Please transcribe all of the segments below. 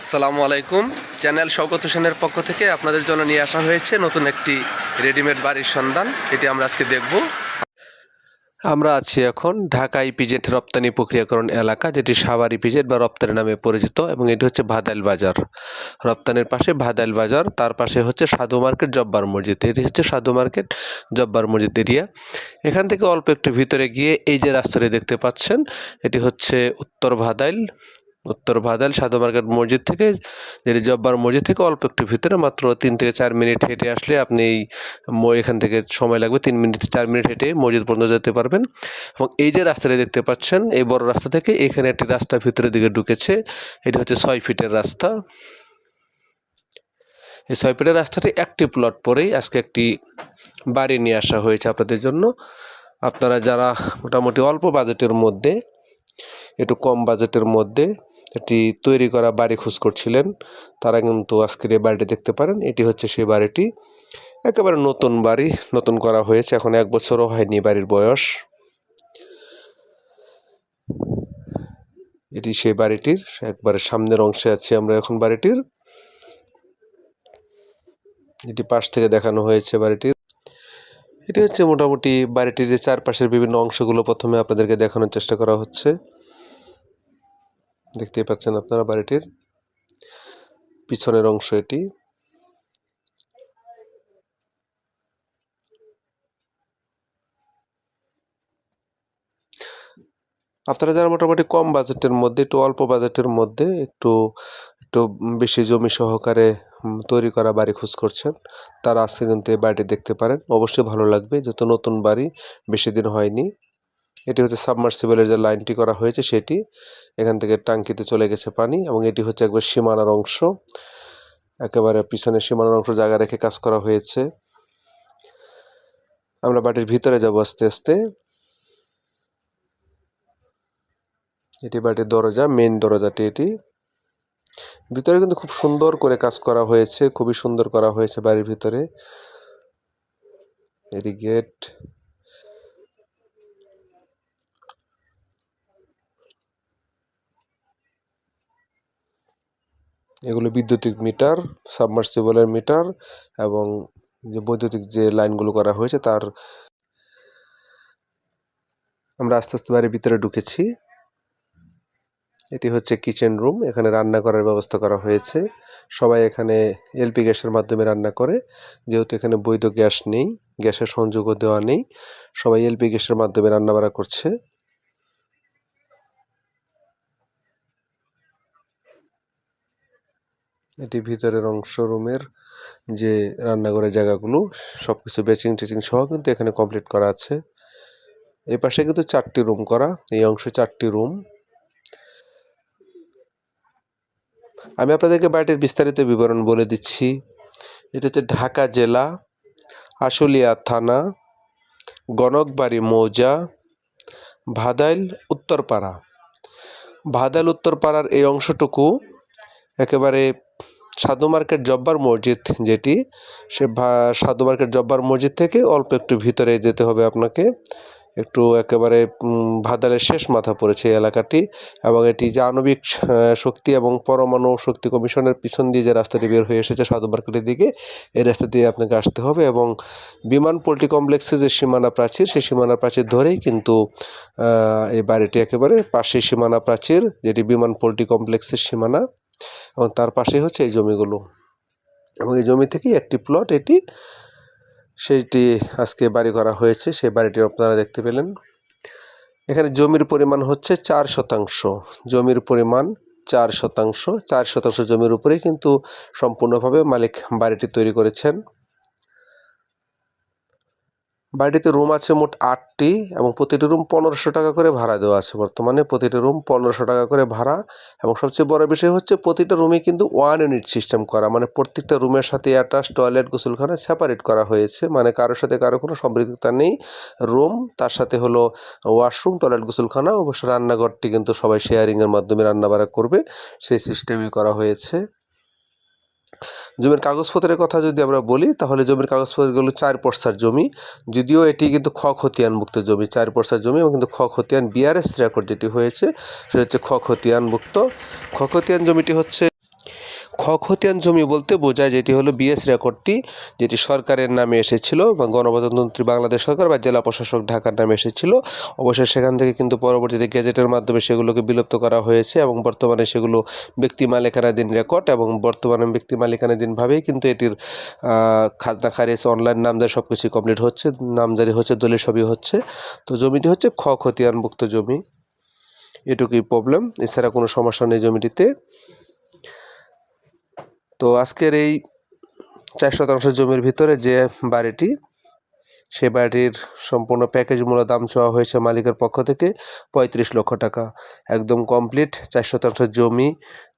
আসসালামু আলাইকুম। চ্যানেল শওকত হোসেনের পক্ষ থেকে আপনাদের জন্য নিয়ে আসা হয়েছে নতুন একটি রেডিমেড বাড়ির সন্ধান। এটি আমরা আজকে দেখব। আমরা আছি এখন ঢাকা ইপিজেড রপ্তানি প্রক্রিয়াকরণ এলাকা, যেটি সাভার ইপিজেড বা রপ্তানি নামে পরিচিত, এবং এটি হচ্ছে ভাদাইল বাজার। রপ্তানির পাশে ভাদাইল বাজার, তার পাশে হচ্ছে সাধু মার্কেট, জব্বার মসজিদ। এটি হচ্ছে সাধু মার্কেট, জব্বার মসজিদ এরিয়া। এখান থেকে অল্প একটু ভিতরে গিয়ে এই যে রাস্তাটি দেখতে পাচ্ছেন, এটি হচ্ছে উত্তর ভাদাইল। উত্তর ভাদাল সাধু মার্কেট মসজিদ থেকে, যেটি জব্বার মসজিদ থেকে অল্প একটু ভিতরে, মাত্র তিন থেকে চার মিনিট হেঁটে আসলে আপনি এখান থেকে সময় লাগবে তিন মিনিট, চার মিনিট হেঁটে মসজিদ পর্যন্ত যেতে পারবেন। এবং এই যে রাস্তাটি দেখতে পাচ্ছেন, এই বড় রাস্তা থেকে এখানে একটি রাস্তা ভিতরের দিকে ঢুকেছে, এটি হচ্ছে ছয় ফিটের রাস্তা। এই ছয় ফিটের রাস্তাটি একটি প্লট পরেই আজকে একটি বাড়ি নিয়ে আসা হয়েছে আপনাদের জন্য। আপনারা যারা মোটামুটি অল্প বাজেটের মধ্যে, একটু কম বাজেটের মধ্যে একটি তৈরি করা বাড়ি খোঁজ করছিলেন। তারা কিন্তু আজকের এই বাড়িটি দেখতে পারেন। এটি হচ্ছে সেই বাড়িটি। একেবারে নতুন বাড়ি, নতুন করা হয়েছে। এখন এক বছরও হয়নি বাড়ির বয়স। এটি সেই বাড়িটির, একবারে সামনের অংশে আছে আমরা এখন বাড়িটির। এটি পাশ থেকে দেখানো হয়েছে বাড়িটির। এটি হচ্ছে মোটামুটি বাড়িটির চারপাশের বিভিন্ন অংশগুলো প্রথমে আপনাদেরকে দেখানোর চেষ্টা করা হচ্ছে। দেখতেই পাচ্ছেন আপনারা বাড়িটির পিছনের অংশ এটি। আপনারা যারা মোটামুটি কম বাজেটের মধ্যে, একটু অল্প বাজেটের মধ্যে একটু একটু বেশি জমি সহকারে তৈরি করা বাড়ি খোঁজ করছেন, তারা আজকে কিন্তু এই বাড়িটি দেখতে পারেন। অবশ্যই ভালো লাগবে, যেহেতু নতুন বাড়ি, বেশি দিন হয়নি। এটি হচ্ছে সাবমার্সিবলের যে লাইনটি করা হয়েছে সেটি, এখান থেকে টাঙ্কিতে চলে গেছে পানি এবং এটি হচ্ছে একবার সীমানার অংশ। একেবারে পিছনে সীমানার অংশ জায়গা রেখে কাজ করা হয়েছে। আমরা বাড়ির ভিতরে যাব আস্তে আস্তে। এটি বাড়ির দরজা মেন দরজাটি এটি। ভিতরে কিন্তু খুব সুন্দর করে কাজ করা হয়েছে, খুবই সুন্দর করা হয়েছে বাড়ির ভিতরে। এটি গেট এগুলো বিদ্যুতিক মিটার, সাবমার্সিবলের মিটার এবং যে বৈদ্যুতিক যে লাইনগুলো করা হয়েছে তার আমরা আস্তে আস্তে বাড়ির ভিতরে ঢুকেছি। এটি হচ্ছে কিচেন রুম, এখানে রান্না করার ব্যবস্থা করা হয়েছে। সবাই এখানে এলপি গ্যাসের মাধ্যমে রান্না করে, যেহেতু এখানে বৈধ গ্যাস নেই, গ্যাসের সংযোগও দেওয়া নেই, সবাই এলপি গ্যাসের মাধ্যমে রান্না বাড়া করছে। এটি ভিতরের অংশ রুমের যে রান্নাঘরের জায়গাগুলো সব কিছু বেচিং টেচিং সহ কিন্তু এখানে কমপ্লিট করা আছে। এই পাশে কিন্তু চারটি রুম করা, এই অংশে চারটি রুম আমি আপনাদেরকে বাড়িটির বিস্তারিত বিবরণ বলে দিচ্ছি। এটা হচ্ছে ঢাকা জেলা, আশুলিয়া থানা, গণকবাড়ি মৌজা, ভাদাইল উত্তরপাড়া। ভাদাইল উত্তরপাড়ার এই অংশটুকু একেবারে সাধু মার্কেট জব্বার মসজিদ যেটি, সে সাধু মার্কেট জব্বার মসজিদ থেকে অল্প একটু ভিতরে যেতে হবে আপনাকে। একটু একেবারে ভাদালের শেষ মাথা পড়েছে এলাকাটি এবং এটি যে আণবিক শক্তি এবং পরমাণু শক্তি কমিশনের পিছন দিয়ে যে রাস্তাটি বের হয়ে এসেছে সাধু মার্কেটের দিকে, এই রাস্তা দিয়ে আপনাকে আসতে হবে এবং বিমান পোল্ট্রি কমপ্লেক্সে যে সীমানা প্রাচীর, সেই সীমানা প্রাচীর ধরেই কিন্তু এই বাড়িটি একেবারে পাশে সীমানা প্রাচীর, যেটি বিমান পোল্ট্রি কমপ্লেক্সের সীমানা। এবং তার পাশেই হচ্ছে এই জমিগুলো। এবং এই জমি থেকেই একটি প্লট এটি সেইটি আজকে বাড়ি করা হয়েছে সেই বাড়িটি আপনারা দেখতে পেলেন। এখানে জমির পরিমাণ হচ্ছে চার শতাংশ। জমির পরিমাণ চার শতাংশ। চার শতাংশ জমির উপরেই কিন্তু সম্পূর্ণভাবে মালিক বাড়িটি তৈরি করেছেন। বাড়িতে রুম আছে মোট আটটি এবং প্রতিটি রুম পনেরোশো টাকা করে ভাড়া দেওয়া আছে বর্তমানে। প্রতিটি রুম পনেরোশো টাকা করে ভাড়া এবং সবচেয়ে বড় বিষয় হচ্ছে প্রতিটা রুমে কিন্তু ওয়ান ইউনিট সিস্টেম করা মানে প্রত্যেকটা রুমের সাথে অ্যাটাচ টয়লেট গোসলখানা সেপারেট করা হয়েছে। মানে কারোর সাথে কারও কোনো সম্পৃক্ততা নেই। রুম তার সাথে হলো ওয়াশরুম টয়লেট গোসলখানা, অবশ্য রান্নাঘরটি কিন্তু সবাই শেয়ারিংয়ের মাধ্যমে রান্নাবাড়া করবে। সেই সিস্টেমই করা হয়েছে। জমির কাগজপত্রের কথা যদি আমরা বলি, তাহলে জমির কাগজপত্রগুলো চার পর্সার জমি। যদিও এটি কিন্তু খ খতিয়ানভুক্ত জমি, চার পর্সার জমি এবং কিন্তু খ খতিয়ান বিআরএস রেকর্ড যেটি হয়েছে, সেটা হচ্ছে খ খতিয়ানভুক্ত খ খতিয়ান জমিটি হচ্ছে খতিয়ান জমি বলতে বোঝায় যেটি হলো বিএস রেকর্ডটি, যেটি সরকারের নামে এসেছিল বা গণপ্রজাতন্ত্রী বাংলাদেশ সরকার বা জেলা প্রশাসক ঢাকার নামে এসেছিল। অবশ্যই সেখান থেকে কিন্তু পরবর্তীতে গেজেটের মাধ্যমে সেগুলোকে বিলুপ্ত করা হয়েছে এবং বর্তমানে সেগুলো ব্যক্তি মালিকানাধীন রেকর্ড এবং বর্তমানে ব্যক্তি মালিকানাধীনভাবেই কিন্তু এটির খাজনা, খারিজ, অনলাইন নামজারি সব কিছুই কমপ্লিট হচ্ছে নামজারি হচ্ছে, দলিল সবই হচ্ছে। তো জমিটি হচ্ছে খ খতিয়ানভুক্ত জমি। এটুকুই প্রবলেম এছাড়া কোনো সমস্যা নেই জমিটিতে। তো আজকের এই চার শতাংশ জমির ভিতরে যে বাড়িটি সে বাড়িটির সম্পূর্ণ প্যাকেজ মূল্য দাম চাওয়া হয়েছে মালিকের পক্ষ থেকে পঁয়ত্রিশ লক্ষ টাকা। একদম কমপ্লিট চার শতাংশ জমি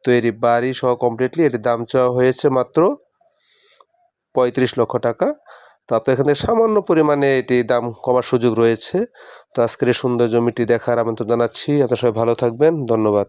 তৈরি বাড়ি সহ কমপ্লিটলি এটির দাম চাওয়া হয়েছে মাত্র পঁয়ত্রিশ লক্ষ টাকা। তো আপনার এখানে সামান্য পরিমাণে এটি দাম কমার সুযোগ রয়েছে। তো আজকের এই সুন্দর জমিটি দেখার আমন্ত্রণ জানাচ্ছি। আপনার সবাই ভালো থাকবেন। ধন্যবাদ।